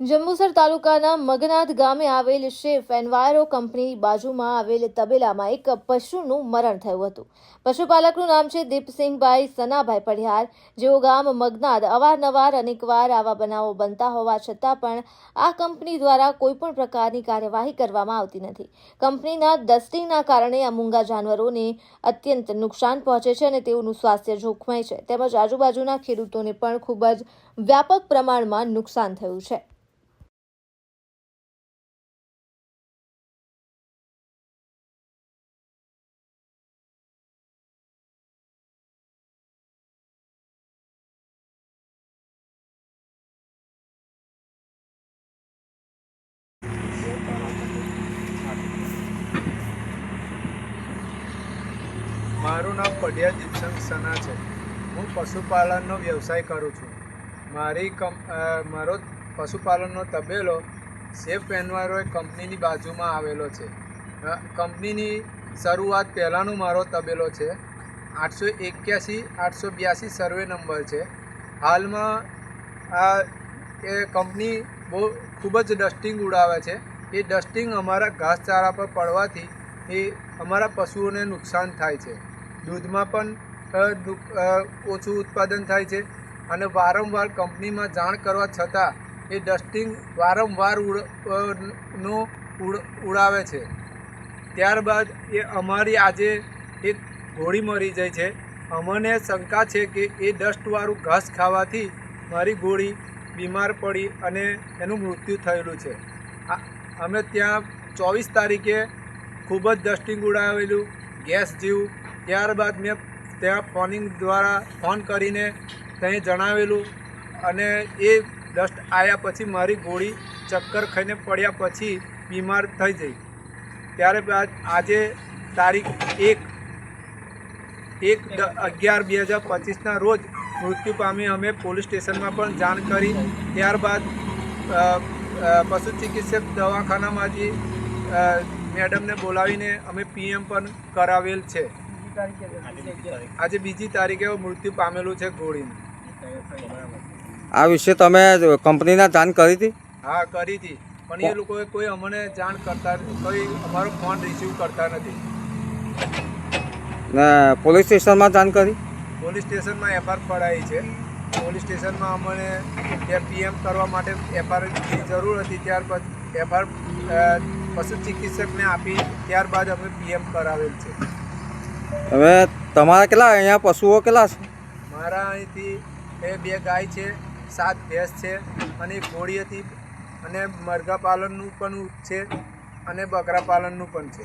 જંબુસર તાલુકાના મગનાથ ગામે આવેલ શેફ એન્વાયરો કંપની બાજુમાં આવેલ તબેલામાં એક પશુનું મરણ થયું હતું. પશુપાલકનું નામ છે દીપસિંહભાઈ સનાભાઈ પઢિયાર. જેઓ ગામ મગનાથ અવારનવાર અનેકવાર આવા બનાવો બનતા હોવા છતાં પણ આ કંપની દ્વારા કોઈપણ પ્રકારની કાર્યવાહી કરવામાં આવતી નથી. કંપનીના ડસ્ટિંગના કારણે આ મૂંગા જાનવરોને અત્યંત નુકસાન પહોંચે છે અને તેઓનું સ્વાસ્થ્ય જોખમાય છે. તેમજ આજુબાજુના ખેડૂતોને પણ ખૂબ જ વ્યાપક પ્રમાણમાં નુકસાન થયું છે. મારું નામ પઢિયા દીપસંગ સના છે. હું પશુપાલનનો વ્યવસાય કરું છું. મારી કમ મારો પશુપાલનનો તબેલો સેફ એન્વાયરો એ કંપનીની બાજુમાં આવેલો છે. કંપનીની શરૂઆત પહેલાંનો મારો તબેલો છે. આઠસો એક્યાસી, આઠસો બ્યાસી સર્વે નંબર છે. હાલમાં આ એ કંપની બહુ ખૂબ જ ડસ્ટિંગ ઉડાવે છે. એ ડસ્ટિંગ અમારા ઘાસચારા પર પડવાથી એ અમારા પશુઓને નુકસાન થાય છે. દૂધમાં પણ ઓછું ઉત્પાદન થાય છે અને વારંવાર કંપનીમાં જાણ કરવા છતાં એ ડસ્ટિંગ વારંવાર ઉડ નો ઉડ, ઉડાવે છે. ત્યારબાદ એ અમારી આજે એક ઘોડી મરી જાય છે. અમને શંકા છે કે એ ડસ્ટવાળું ઘાસ ખાવાથી મારી ઘોડી બીમાર પડી અને એનું મૃત્યુ થયેલું છે. અમે ત્યાં ચોવીસ તારીખે ખૂબ જ ડસ્ટિંગ ઉડાવેલું, ગેસ જેવું ત્યારબાદ મેં ત્યાં ફોનિંગ દ્વારા ફોન કરીને ત્યાં જણાવેલું અને એ ડસ્ટ આવ્યા પછી મારી ગોળી ચક્કર ખાઈને પડ્યા પછી બીમાર થઈ જઈ ત્યારે બાદ આજે તારીખ એક એક અગિયાર બે હજાર પચીસના રોજ મૃત્યુ પામી અમે પોલીસ સ્ટેશનમાં પણ જાણ કરી. ત્યારબાદ પશુ ચિકિત્સક દવાખાનામાંથી જે મેડમને બોલાવીને અમે પીએમ પણ કરાવેલ છે. આજે બીજી તારીખે મૃત્યુ પામેલું છે ઘોડીનું. આ વિશે તમે કંપનીના જાણ કરી હતી? હા કરી હતી. પણ એ લોકોએ કોઈ અમને જાણ કરતા કોઈ અમારો ફોન રિસીવ કરતા નથી. ને પોલીસ સ્ટેશનમાં જાણ કરી? પોલીસ સ્ટેશનમાં એફઆર પડાવી છે. પોલીસ સ્ટેશનમાં અમને ત્યાં પીએમ કરવા માટે એફઆરની જરૂર હતી ત્યારબાદ એફઆર પશુ ચિકિત્સકને આપી ત્યારબાદ અમે પીએમ કરાવેલ છે. હવે તમારા કેટલા અહીંયા પશુઓ કેટલા છે? મારા અહીંથી એ બે ગાય છે, સાત ભેંસ છે અને ઘોડી અને મરઘા પાલનનું પણ છે અને બકરા પાલનનું પણ છે.